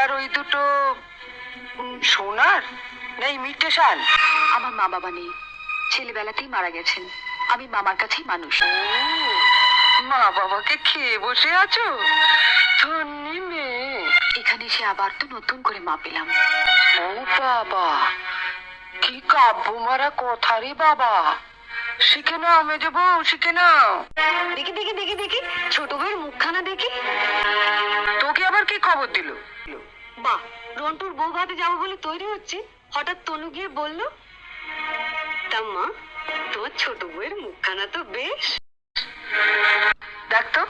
গলার ওই দুটো সোনার? নেই মিটেশাল আমার মা বাবা নেই। ছেলেবেলাতেই মারা গেছেন। আমি মামার কাছেই মানুষ। মা বাবাকে খেয়ে বসে আছো? ধন্যি মেয়ে। এখানে এসে আবার তো নতুন করে মা পেলাম। ও বাবা কি কাব্য মারা কথা রে বাবা। শিখে নাও মেজে বউ শিখে নাও। দেখি দেখি দেখি দেখি। ছোট ভাইয়ের মুখখানা দেখি। তোকে আবার কি খবর দিল? বা রন্টুর বউ ভাতে যাব বলে তৈরি হচ্ছে। হঠাৎ তনু গিয়ে বলল তা মা তোমার ছোট বউয়ের মুখখানা তো বেশ। দেখ তো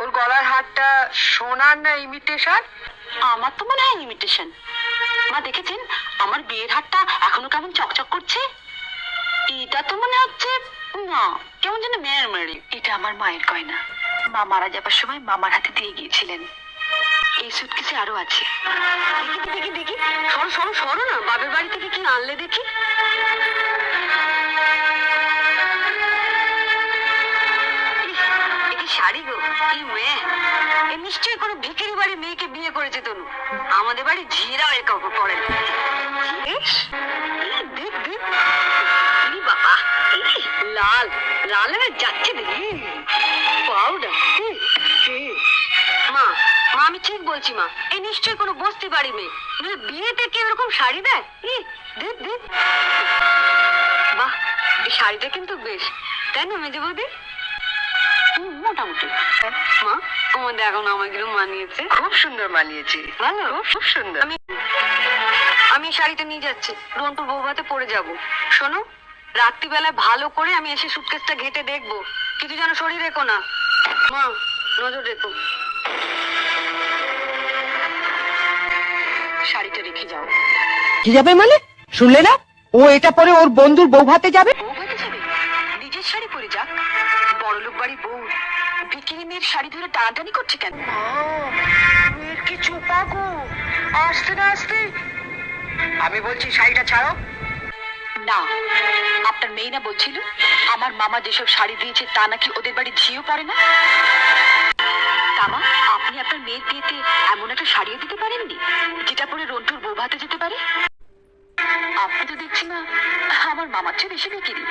ওর গলার হারটা সোনার না ইমিটেশন আমার তো মনে হয় ইমিটেশন মা দেখেছেন আমার বিয়ের হাতটা এখনও কেমন চকচক করছে? এটা তো মনে হচ্ছে না কেমন যেন মেয়ের মেরে এটা আমার মায়ের গয়না। মা মারা যাবার সময় মামার হাতে দিয়ে গিয়েছিলেন। এই সুটকেসে আরও আছে। দেখি দেখি দেখি। সরো সরো সরো না। বাবের বাড়ি থেকে কি আনলে দেখি? শাড়ি গো? এই মেয়ে? এ নিশ্চয়ই কোনো ভিখারি বাড়ির মেয়েকে বিয়ে করেছে তনু। আমাদের বাড়ি ঝিরাও এ কাউকে পড়ে দেখ দেখ। বাবা লাল। লাল যাচ্ছে দেখি। পাউডার আমি ঠিক বলছি মা। এই নিশ্চয়ই কোনো বস্তি বাড়ি মেয়ে। নইলে বিয়েতে কি এরকম শাড়ি দেয়? ই বাহ এই শাড়িটা কিন্তু বেশ। তাই না মেজে বৌদি? মোটামুটি। মা আমাদের এখন মানিয়েছে। খুব সুন্দর মানিয়েছে। ভালো? খুব সুন্দর। আমি আমি শাড়িটা নিয়ে যাচ্ছি। রন্টুর বৌভাতে পরে যাব। শোনো রাত্রিবেলায় ভালো করে আমি এসে সুটকেসটা ঘেটে দেখব। কিছু যেন শরীর রেখো না। মা নজর রেখো। শাড়িটা রেখে যাও। কি যাবে মানে? শুনলে না? ও এটা পরে ওর বন্ধুর বউ ভাতে যাবে? নিজের শাড়ি পরে যাক। বড়লোক বাড়ি বউ। বিকিনি মেয়ের শাড়ি ধরে টানাটানি করছে কেন? মেয়ের কি চোপা গো? আসতে না আসতে? আমি বলছি শাড়িটা ছাড়ো। না আপনার মেয়ে না বলছিল? আমার মামা যেসব শাড়ি দিয়েছে তা নাকি ওদের বাড়ি ঝিও পড়ে না? তামা আপনি আপনার মেয়ের বিয়েতে এমন একটা শাড়িও দিতে পারেননি? যেটা পরে রন্টুর বৌভাতে যেতে পারে? আপনি তো দেখছি না আমার মামার চেয়ে বেশি বিক্রি।